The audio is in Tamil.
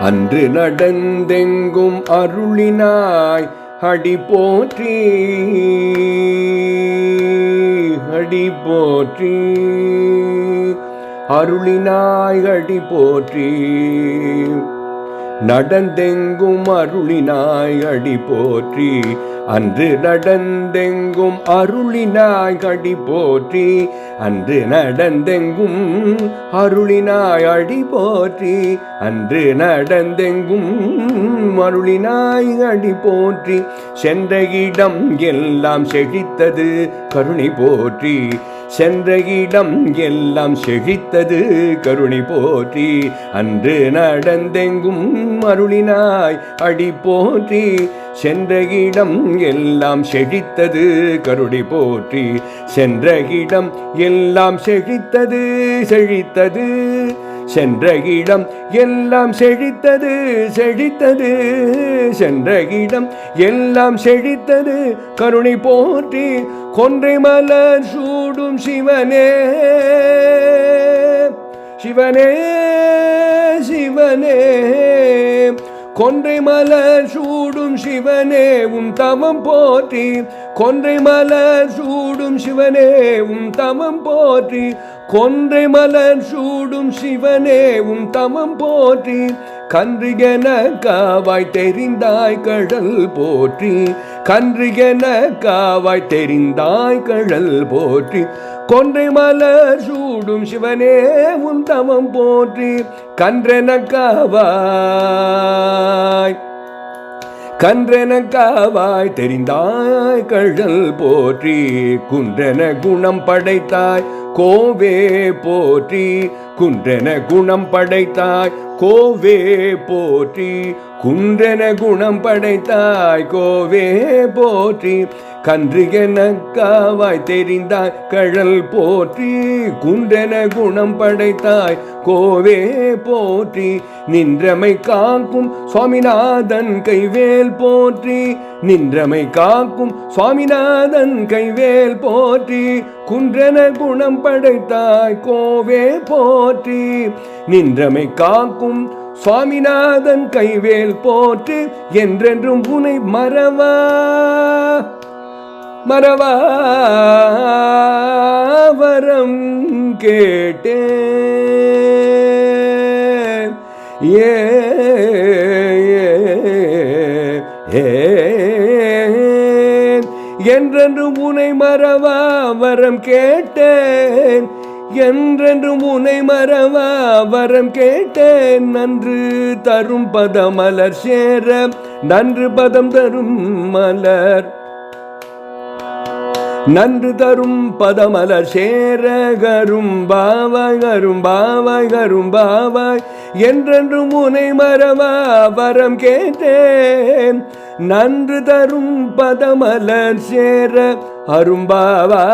அன்று நடந்தெங்கும் அருளினாய் அடி போற்றி அடி போற்றி. அருளினாய் அடி போற்றி. நடந்தெங்கும் அருளினாய் அடி போற்றி. அன்று நடந்தெங்கும் அருளினாய் அடி போற்றி அன்று நடந்தெங்கும் அருளினாய் அடி போற்றி அன்று நடந்தெங்கும் அருளினாய் அடி போற்றி. சென்ற இடம் எல்லாம் செழித்தது கருணை போற்றி. சென்ற இடம் எல்லாம் செழித்தது கருணை போற்றி. அன்று நடந்தெங்கும் அருளினாய் அடி போற்றி. சென்ற இடம் எல்லாம் செழித்தது கருடி போற்றி. சென்ற இடம் எல்லாம் செழித்தது செழித்தது. சென்ற இடம் எல்லாம் செழித்தது செழித்தது. சென்ற இடம் எல்லாம் செழித்தது கருணை போற்றி. கொன்றை மலர் சூடும் சிவனே. சிவனே சிவனே. கொன்றை மலர் சூடும் சிவனே உம் தமம் போற்றி கொன்றை மலர் சூடும் சிவனே உம் தமம் போற்றி கொன்றை மலர் சூடும் சிவனே உம் தமம் போற்றி கன்றிகன காவாய் தெரிந்தாய் கடல் போற்றி கன்றிகன காவாய் தெரிந்தாய் கடல் போற்றி கொன்றை மலர் சூடும் சிவனே உன் தமம் போற்றி கன்றென காவாய் கன்றென காவாய் தெரிந்தாய் கழல் போற்றி குன்றென குணம் படைத்தாய் கோவே போற்றி குன்றென குணம் படைத்தாய் கோவே போற்றி. குன்றென குணம் படைத்தாய் கோவே போற்றி. கன்றிகென காவாய் தெரிந்தாய் கழல் போற்றி. குன்றென குணம் படைத்தாய் கோவே போற்றி. நின்றமை காக்கும் சுவாமிநாதன் கைவேல் போற்றி. நின்றமை காக்கும். சுவாமிநாதன் கைவேல் போற்றி குன்றன குணம் படைத்தாய் கோவே போற்றி. நின்றமை காக்கும். சுவாமிநாதன் கைவேல் போற்று என்றென்றும் புனை மறவா மறவா வரம் கேட்டே ஏ என்றென்றும் உனை மறவா வரம் கேட்டேன். என்றென்றும் உனை மறவா வரம் கேட்டேன். நன்று தரும் பதமலர் சேர நன்று பதம் தரும் மலர் நன்று தரும் பதமலர் சேர கரும் பாவாய் கரும் பாவாய். கரும் பாவாய் என்றென்றும் முனை மரவா வரம் கேட்டேன். நன்று தரும் பதமலர் சேர அரும்பாவா.